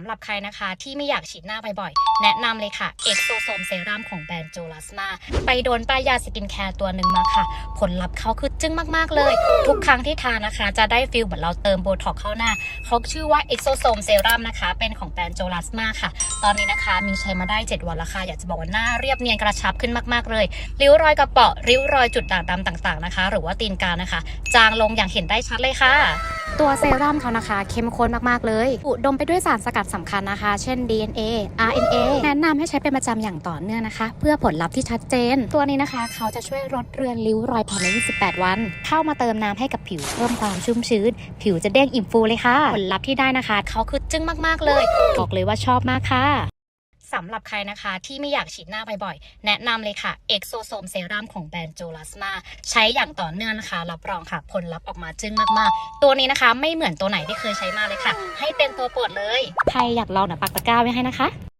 ำหรับใครนะคะที่ไม่อยากฉีดหน้าบ่อยๆ แนะนำเลยค่ะเอ็กโซโซมเซรั่มของแบรนด์โจลัสมาไปโดนป้ายยาสกินแคร์ตัวหนึ่งมาค่ะ ผลลัพธ์เขาคือจึ้งมากๆเลย ทุกครั้งที่ทานนะคะ จะได้ฟิลเหมือนเราเติมโบท็อกเข้าหน้า เขาชื่อว่าเอ็กโซโซมเซรั่มนะคะ เป็นของแบรนด์โจลัสมาค่ะ ตอนนี้นะคะมีใช้มาได้ 7 วันแล้วค่ะ อยากจะบอกว่าหน้าเรียบเนียนกระชับขึ้นมากๆเลย ริ้วรอยกระเปาะริ้วรอยจุดด่างดำต่างๆนะคะ หรือว่าตีนกานะคะ จางลงอย่างเห็นได้ชัดเลยค่ะ ตัวเซรั่มเขานะคะ เข้มข้นมาก ๆ เลย อุดมไปด้วยสารสกัดสำคัญนะคะ เช่น DNA RNA แนะนำให้ใช้เป็นประจำอย่างต่อเนื่องนะคะ เพื่อผลลัพธ์ที่ชัดเจน ตัวนี้นะคะ เขาจะช่วยลดเรือนริ้วรอยภายใน 28 วัน เข้ามาเติมน้ำให้กับผิวเพิ่มความชุ่มชื้น ผิวจะเด้งอิ่มฟูเลยค่ะ ผลลัพธ์ที่ได้นะคะ เขาคือจึ้งมาก ๆ เลย บอกเลยว่าชอบมากค่ะ สำหรับใครนะคะที่ไม่อยากฉีดหน้าบ่อยๆ แนะนำเลยค่ะเอ็กโซโซมเซรั่มของแบรนด์โจลัสมาใช้อย่างต่อเนื่องนะคะ รับรองค่ะผลลัพธ์ออกมาจึ้งมากๆ ตัวนี้นะคะไม่เหมือนตัวไหนที่เคยใช้มาเลยค่ะ ให้เป็นตัวโปรดเลย ใครอยากลองนะปักตะกร้าไว้ให้นะคะ